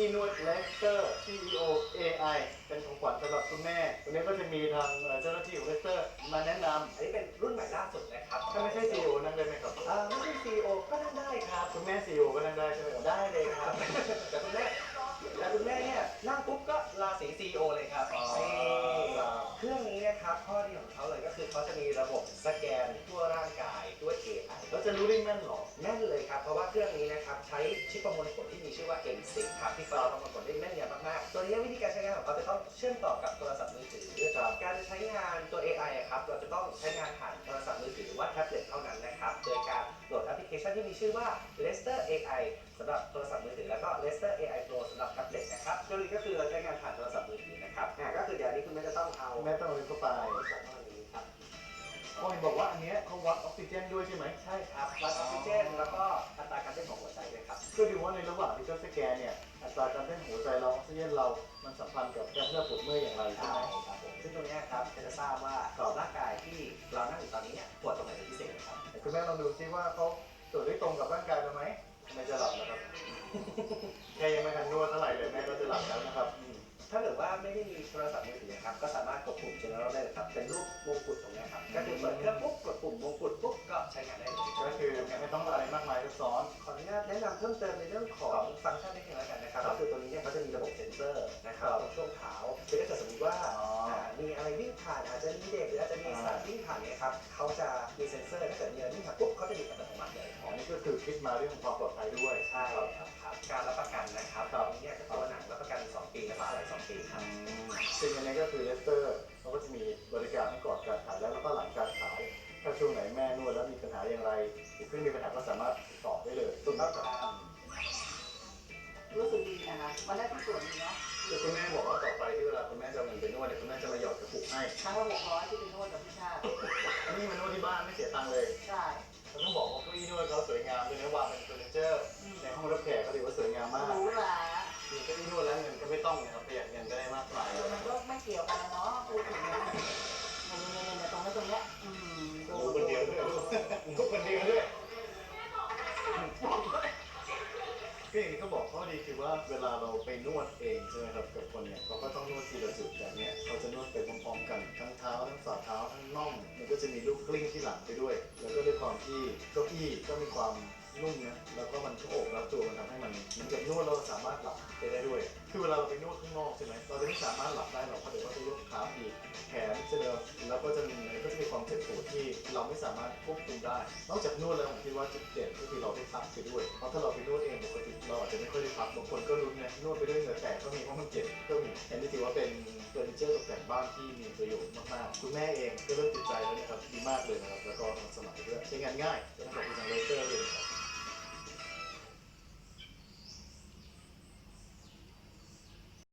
อีนวดเลสเตอร์ CEO AI เป็นของขวัญสำหรับคุณแม่วันนี้ก็จะมีทางเอ่อเจ้าหน้าที่ของเลสเตอร์มาแนะนอันนี้เป็นรุ่นใหม่ล่าสุดนะครับำถ้าไม่ใช่ CEO นั่งได้ไหมครับอ่าไม่ใช่ CEO ก็นั่งได้ครับ คุณแม่ CEO ก็นั่งได้ใช่ไหมครับ ได้เลยครับ แต่คุณแม่แต่คุณแม่เนี่ยนั่งปุ๊บก็ราศี CEO เลยครับอ๋อ นี่เครื่องนี้นะครับข้อดีของเขาเลยก็คือเขาจะมีระบบสแกน ชื่อว่า M10 ครับที่เราประมวลผลได้แม่นยำมากๆ ตัวนี้วิธีการใช้งานของเขาจะต้องเชื่อมต่อกับโทรศัพท์มือถือครับการจะใช้งานตัว AI อะครับ เราจะต้องใช้งานผ่านโทรศัพท์มือถือหรือว่าแท็บเล็ตเท่านั้นนะครับ โดยการโหลดแอปพลิเคชันที่มีชื่อว่า Lester AI สำหรับโทรศัพท์มือถือแล้วก็ Lester AI Pro สำหรับแท็บเล็ตนะครับตัวนี้ก็คือเราใช้งานผ่านโทรศัพท์มือถือนะครับอ่าก็คือเดี๋ยวนี้คุณแม่จะต้องเอาคุณแม่ต้องเอาเข้าไปสองอันนี้ครับอ๋อเห็นบอกว่าอันเนี้ยเขาวัดออกซิเจนด้วยใช่ไหมใช่ครับวัดออกซิเจนแล้วก็อัตราการเต้นของหัว ใจด้วยครับเพื่อดูว่าในระหว่างที่เขาสแกนเนี่ยอัตราการเต้นหัวใจเราออกซิเจนเรา มันสัมพันธ์กับการที่เราปวดเมื่อยอย่างไรใช่ใช่ไหมครับผมซึ่งตรงเนี้ยครับจะทราบว่าร่างกายที่เรานั่งอยู่ตอนนี้เนี่ยปวดตรงไหนเป็นพิเศษนะครับคุณแม่ลองดูซิว่าเขาตรวจได้ตรงกับร่างกายเราไหมไม่จะหลับนะครับ แค่ยังไม่ทันนวดเท่าไหร่เลยแม่ก็จะหลับแล้วนะครับอืมถ้าเกิดว่าไม่ได้มีโทรศัพท์มือถือนะครับก็สามารถกดปุ่ม general ได้เลยครับเป็นรูปมงกุฎตรงเนี้ยครับก็คือเปิดเครื่องปุ๊บกดปุ่มมงกุฎปุ๊บก็ใช้งานได้เลย ก็คือไม่ ต้องอะไรมากมายซับซ้อน ขออนุญาตแนะนำเพิ่มเติมในเรื่องของฟังก์ชันนิดนึงแล้วกันนะครับก็คือตัวนี้เนี่ยเขาจะมีระบบเซ็นเซอร์นะครับตรงช่วงเท้าคือถ้าเกิดสมมติว่าอ๋ออ่ามีอะไรวิ่งผ่านอาจจะมีเด็กหรืออาจจะมีสัตว์วิ่งผ่านเนี่ยครับเขาจะมีเซ็นเซอร์ถ้าเกิดมีอะไรวิ่งผ่านปุ๊บเขาจะหยุดอัตโนมัติเลยอันนี้ก็คือคิดมาเรื่องของความปลอดภัยด้วยใช่ครับครับการรับประกันนะครับ หรือเพิ่งมีปัญหาก็สามารถติดต่อได้เลยถูกต้องครับรู้สึกดีนะคะวันแรกที่ตรวจดีเนาะคือคุณแม่บอกว่าต่อไปที่เวลาคุณแม่จะเอาเงินไปนวดเนี่ยคุณแม่จะมาหยอดกระปุกให้ครั้งละหกร้อยที่ไปนวดกับพี่ชาติอันนี้มานวดที่บ้านไม่เสียตังค์เลยใช่เราต้องบอกว่าเก้าอี้นวดเขาสวยงามเลยนะวางเป็นเฟอร์นิเจอร์ในห้องรับแขกก็ถือว่าสวยงามมากหรูหรามีเก้าอี้นวดแล้วเงินก็ไม่ต้องนะครับประหยัดเงินได้มากมายเออมันก็ไม่เกี่ยวกันนะเนาะพูดถึงนะเนี่ยเนี่ยเนี่ยตรงนี้ตรงเนี้ยอืมดูรู้คนเดียวด้วยรู้คนเดียวด้วย ก็อย่างที่เขาบอกข้อดีคือว่าเวลาเราไปนวดเองใช่ไหมครับกับคนเนี่ยเขาก็ต้องนวดทีละจุดแบบเนี้ยเขาจะนวดไปพร้อมๆกันทั้งเท้าทั้งฝ่าเท้าทั้งน่องมันก็จะมีลูกกลิ้งที่หลังไปด้วย แล้วก็ด้วยความที่เก้าอี้ก็มีความ นุ่มนะแล้วก็มันก็โอบรับตัวมันทำให้มันเหมือนกับนวดเราสามารถหลับไปได้ด้วย คือเวลาเราไปนวดข้างนอกใช่ไหมเราจะไม่สามารถหลับได้หรอกเพราะเดี๋ยวเราจะยกขาอีกแขนจะเดินแล้วก็จะมีก็จะมีความเจ็บปวดที่เราไม่สามารถควบคุมได้ นอกจากนวดแล้วผมคิดว่าจุดเด่นก็คือเราได้พักไปด้วย เพราะถ้าเราไปนวดเองปกติเราอาจจะไม่ค่อยได้พักบางคนก็รุ้นนะนวดไปด้วยเหงื่อแตกก็มีเพราะมันเจ็บก็มีอันนี้ถือว่าเป็นเฟอร์นิเจอร์ตกแต่งบ้านที่มีประโยชน์มากๆคุณแม่เองก็เริ่มติดใจแล้วนะครับดีมากเลยนะครับแล้วก็ทันสมัยด้วยใช้งานง่ายจะต้องขอบคุณทางเลเซอร์เลย